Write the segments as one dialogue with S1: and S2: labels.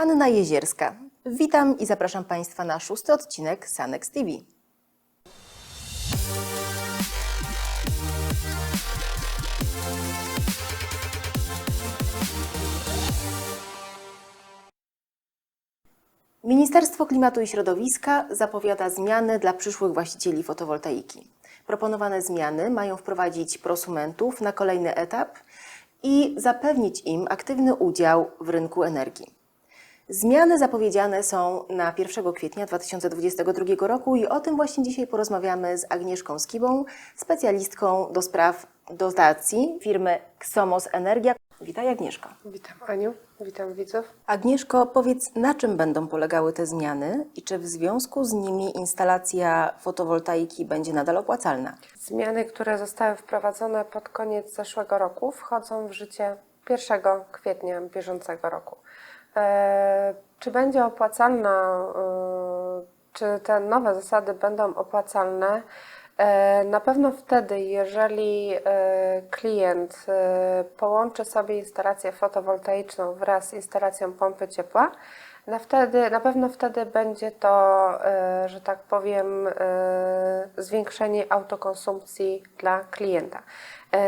S1: Anna Jezierska. Witam i zapraszam Państwa na szósty odcinek Sanex TV. Ministerstwo Klimatu i Środowiska zapowiada zmiany dla przyszłych właścicieli fotowoltaiki. Proponowane zmiany mają wprowadzić prosumentów na kolejny etap i zapewnić im aktywny udział w rynku energii. Zmiany zapowiedziane są na 1 kwietnia 2022 roku i o tym właśnie dzisiaj porozmawiamy z Agnieszką Skibą, specjalistką do spraw dotacji firmy Xomos Energia. Witaj Agnieszko.
S2: Witam Aniu, witam widzów.
S1: Agnieszko, powiedz, na czym będą polegały te zmiany i czy w związku z nimi instalacja fotowoltaiki będzie nadal opłacalna?
S2: Zmiany, które zostały wprowadzone pod koniec zeszłego roku, wchodzą w życie 1 kwietnia bieżącego roku. E, czy będzie opłacalna, e, czy te nowe zasady będą opłacalne? E, Na pewno wtedy, jeżeli klient połączy sobie instalację fotowoltaiczną wraz z instalacją pompy ciepła, na, wtedy, na pewno wtedy będzie to, że tak powiem, zwiększenie autokonsumpcji dla klienta.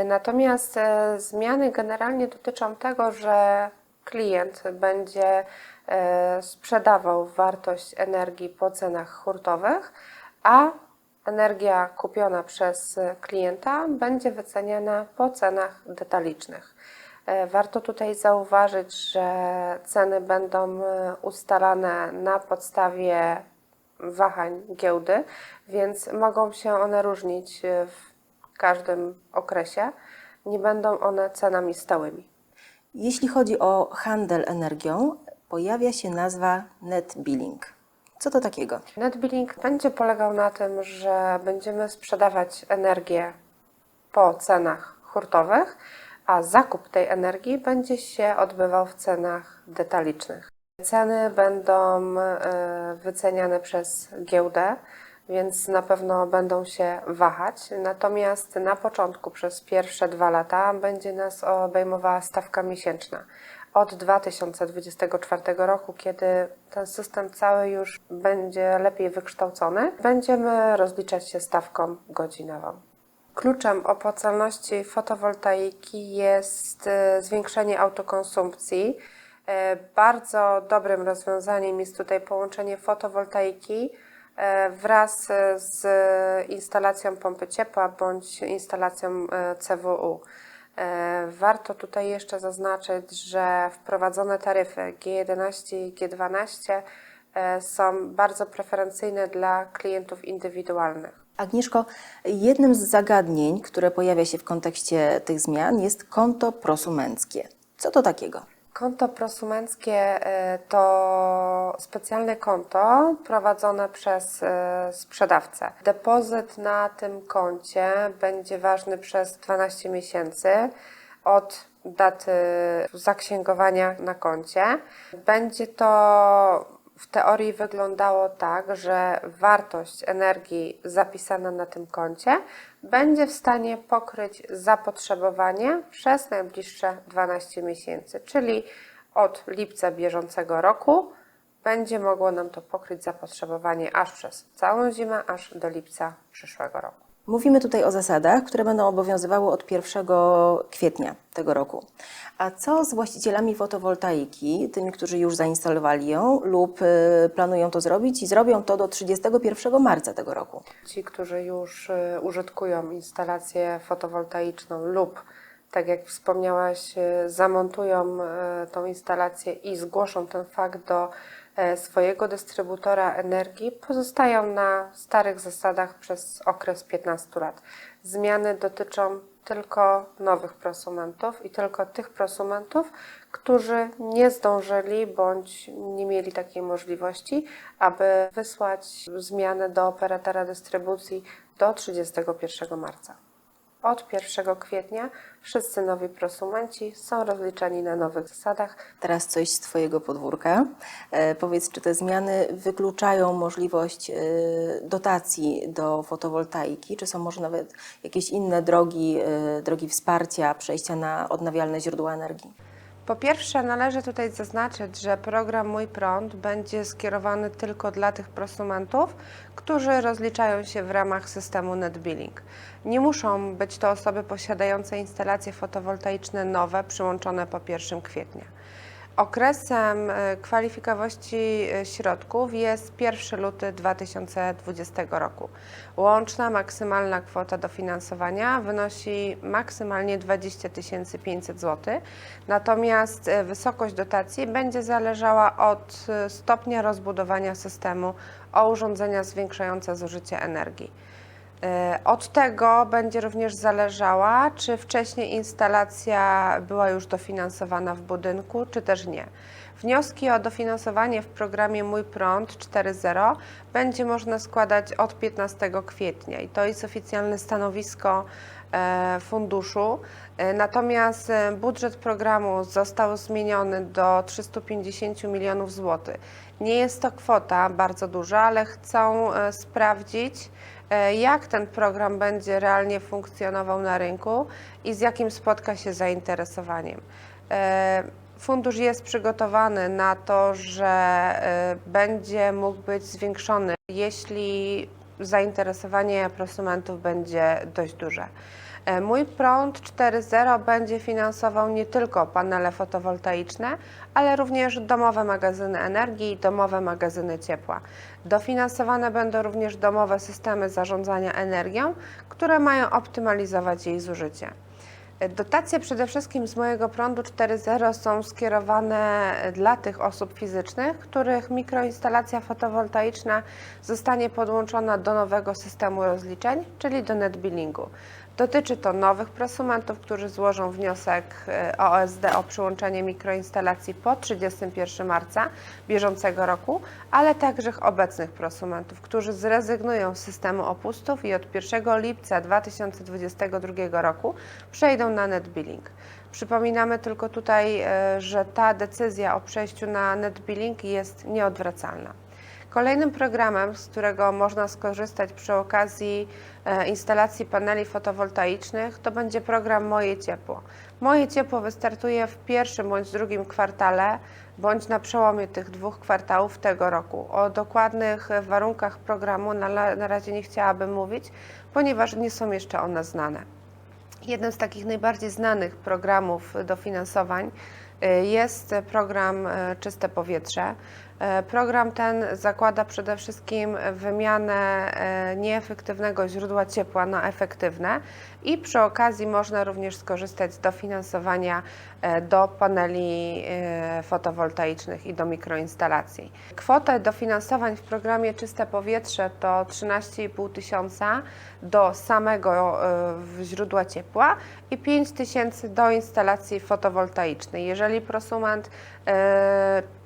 S2: Natomiast zmiany generalnie dotyczą tego, że klient będzie e, sprzedawał wartość energii po cenach hurtowych, a energia kupiona przez klienta będzie wyceniana po cenach detalicznych. E, Warto tutaj zauważyć, że ceny będą e, ustalane na podstawie wahań giełdy, więc mogą się one różnić w każdym okresie. Nie będą one cenami stałymi.
S1: Jeśli chodzi o handel energią, pojawia się nazwa net billing. Co to takiego?
S2: Netbilling będzie polegał na tym, że będziemy sprzedawać energię po cenach hurtowych, a zakup tej energii będzie się odbywał w cenach detalicznych. Ceny będą e, wyceniane przez giełdę, więc na pewno będą się wahać. Natomiast na początku, przez pierwsze dwa lata, będzie nas obejmowała stawka miesięczna. Od 2024 roku, kiedy ten system cały już będzie lepiej wykształcony, będziemy rozliczać się stawką godzinową. Kluczem opłacalności fotowoltaiki jest e, zwiększenie autokonsumpcji. E, Bardzo dobrym rozwiązaniem jest tutaj połączenie fotowoltaiki wraz e, z instalacją pompy ciepła bądź instalacją e, CWU. E, Warto tutaj jeszcze zaznaczyć, że wprowadzone taryfy G11 i G12 e, są bardzo preferencyjne dla klientów indywidualnych.
S1: Agnieszko, jednym z zagadnień, które pojawia się w kontekście tych zmian jest konto prosumenckie. Co to takiego?
S2: Konto prosumenckie e, to specjalne konto prowadzone przez e, sprzedawcę. Depozyt na tym koncie będzie ważny przez 12 miesięcy od daty zaksięgowania na koncie. Będzie to w teorii wyglądało tak, że wartość energii zapisana na tym koncie będzie w stanie pokryć zapotrzebowanie przez najbliższe 12 miesięcy, czyli od lipca bieżącego roku będzie mogło nam to pokryć zapotrzebowanie aż przez całą zimę, aż do lipca przyszłego roku.
S1: Mówimy tutaj o zasadach, które będą obowiązywały od 1 kwietnia tego roku. A co z właścicielami fotowoltaiki, tymi, którzy już zainstalowali ją lub y, planują to zrobić i zrobią to do 31 marca tego roku?
S2: Ci, którzy już y, użytkują instalację fotowoltaiczną lub, tak jak wspomniałaś, y, zamontują y, tą instalację i zgłoszą ten fakt do e, swojego dystrybutora energii, pozostają na starych zasadach przez okres 15 lat. Zmiany dotyczą tylko nowych prosumentów i tylko tych prosumentów, którzy nie zdążyli bądź nie mieli takiej możliwości, aby wysłać zmianę do operatora dystrybucji do 31 marca. Od 1 kwietnia wszyscy nowi prosumenci są rozliczani na nowych zasadach.
S1: Teraz coś z Twojego podwórka. E, powiedz, czy te zmiany wykluczają możliwość e, dotacji do fotowoltaiki, czy są może nawet jakieś inne drogi, e, drogi wsparcia, przejścia na odnawialne źródła energii?
S2: Po pierwsze, należy tutaj zaznaczyć, że program Mój Prąd będzie skierowany tylko dla tych prosumentów, którzy rozliczają się w ramach systemu NetBilling. Nie muszą być to osoby posiadające instalacje fotowoltaiczne nowe, przyłączone po 1 kwietnia. Okresem e, kwalifikowości e, środków jest 1 luty 2020 roku. Łączna maksymalna kwota dofinansowania wynosi maksymalnie 20 500 zł, natomiast e, wysokość dotacji będzie zależała od stopnia rozbudowania systemu o urządzenia zwiększające zużycie energii. E, Od tego będzie również zależała, czy wcześniej instalacja była już dofinansowana w budynku, czy też nie. Wnioski o dofinansowanie w programie Mój Prąd 4.0 będzie można składać od 15 kwietnia i to jest oficjalne stanowisko e, funduszu. E, Natomiast budżet programu został zmieniony do 350 milionów złotych. Nie jest to kwota bardzo duża, ale chcą e, sprawdzić, e, jak ten program będzie realnie funkcjonował na rynku i z jakim spotka się zainteresowaniem. E, Fundusz jest przygotowany na to, że będzie mógł być zwiększony, jeśli zainteresowanie prosumentów będzie dość duże. E, Mój prąd 4.0 będzie finansował nie tylko panele fotowoltaiczne, ale również domowe magazyny energii i domowe magazyny ciepła. Dofinansowane będą również domowe systemy zarządzania energią, które mają optymalizować jej zużycie. Dotacje przede wszystkim z mojego prądu 4.0 są skierowane dla tych osób fizycznych, których mikroinstalacja fotowoltaiczna zostanie podłączona do nowego systemu rozliczeń, czyli do netbillingu. Dotyczy to nowych prosumentów, którzy złożą wniosek e, OSD o przyłączenie mikroinstalacji po 31 marca bieżącego roku, ale także obecnych prosumentów, którzy zrezygnują z systemu opustów i od 1 lipca 2022 roku przejdą na netbilling. Przypominamy tylko tutaj, e, że ta decyzja o przejściu na netbilling jest nieodwracalna. Kolejnym programem, z którego można skorzystać przy okazji e, instalacji paneli fotowoltaicznych, to będzie program Moje Ciepło. Moje Ciepło wystartuje w pierwszym bądź drugim kwartale, bądź na przełomie tych dwóch kwartałów tego roku. O dokładnych warunkach programu na, razie nie chciałabym mówić, ponieważ nie są jeszcze one znane. Jednym z takich najbardziej znanych programów dofinansowań y, jest program y, Czyste Powietrze. Y, Program ten zakłada przede wszystkim wymianę y, nieefektywnego źródła ciepła na efektywne i przy okazji można również skorzystać z dofinansowania y, do paneli fotowoltaicznych i do mikroinstalacji. Kwotę dofinansowań w programie Czyste Powietrze to 13,5 tysiąca do samego źródła ciepła i 5 tysięcy do instalacji fotowoltaicznej. Jeżeli prosument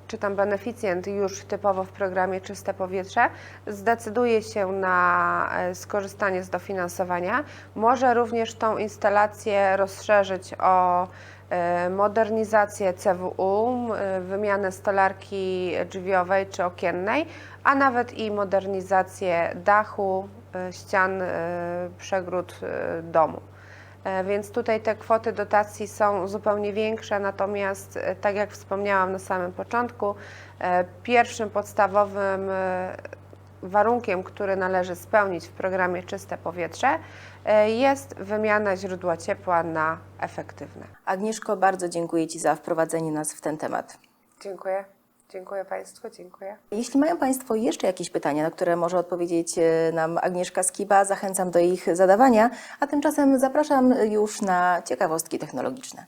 S2: czy tam beneficjent już typowo w programie Czyste Powietrze zdecyduje się na e, skorzystanie z dofinansowania, może również tą instalację rozszerzyć o e, modernizację CWU, e, wymianę stolarki drzwiowej czy okiennej, a nawet i modernizację dachu, ścian, przegród domu. E, Więc tutaj te kwoty dotacji są zupełnie większe, natomiast e, tak jak wspomniałam na samym początku, e, pierwszym podstawowym warunkiem, który należy spełnić w programie Czyste Powietrze, jest wymiana źródła ciepła na efektywne.
S1: Agnieszko, bardzo dziękuję Ci za wprowadzenie nas w ten temat.
S2: Dziękuję. Dziękuję Państwu, dziękuję.
S1: Jeśli mają Państwo jeszcze jakieś pytania, na które może odpowiedzieć e, nam Agnieszka Skiba, zachęcam do ich zadawania, a tymczasem zapraszam już na ciekawostki technologiczne.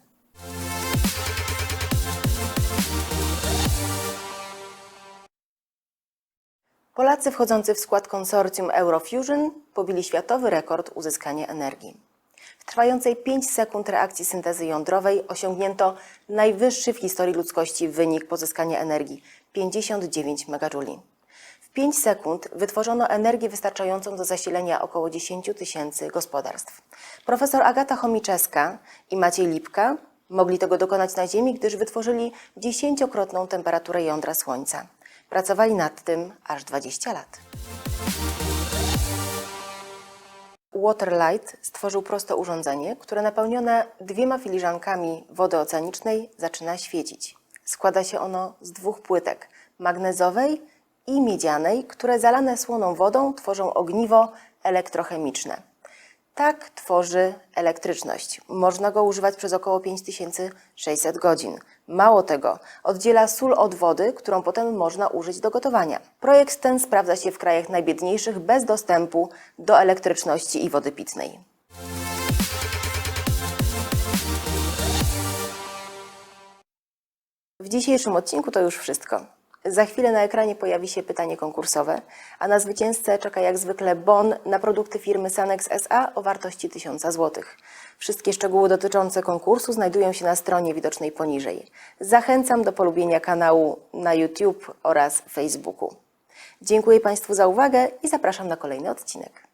S1: Polacy wchodzący w skład konsorcjum Eurofusion pobili światowy rekord uzyskania energii. Trwającej 5 sekund reakcji syntezy jądrowej osiągnięto najwyższy w historii ludzkości wynik pozyskania energii 59 MJ. W 5 sekund wytworzono energię wystarczającą do zasilenia około 10 tysięcy gospodarstw. Profesor Agata Chomiczewska i Maciej Lipka mogli tego dokonać na Ziemi, gdyż wytworzyli dziesięciokrotną temperaturę jądra Słońca. Pracowali nad tym aż 20 lat. Waterlight stworzył proste urządzenie, które napełnione dwiema filiżankami wody oceanicznej zaczyna świecić. Składa się ono z dwóch płytek magnezowej i miedzianej, które zalane słoną wodą tworzą ogniwo elektrochemiczne. Tak tworzy elektryczność. Można go używać przez około 5600 godzin. Mało tego, oddziela sól od wody, którą potem można użyć do gotowania. Projekt ten sprawdza się w krajach najbiedniejszych bez dostępu do elektryczności i wody pitnej. W dzisiejszym odcinku to już wszystko. Za chwilę na ekranie pojawi się pytanie konkursowe, a na zwycięzcę czeka jak zwykle bon na produkty firmy Sanex SA o wartości 1000 zł. Wszystkie szczegóły dotyczące konkursu znajdują się na stronie widocznej poniżej. Zachęcam do polubienia kanału na YouTube oraz Facebooku. Dziękuję Państwu za uwagę i zapraszam na kolejny odcinek.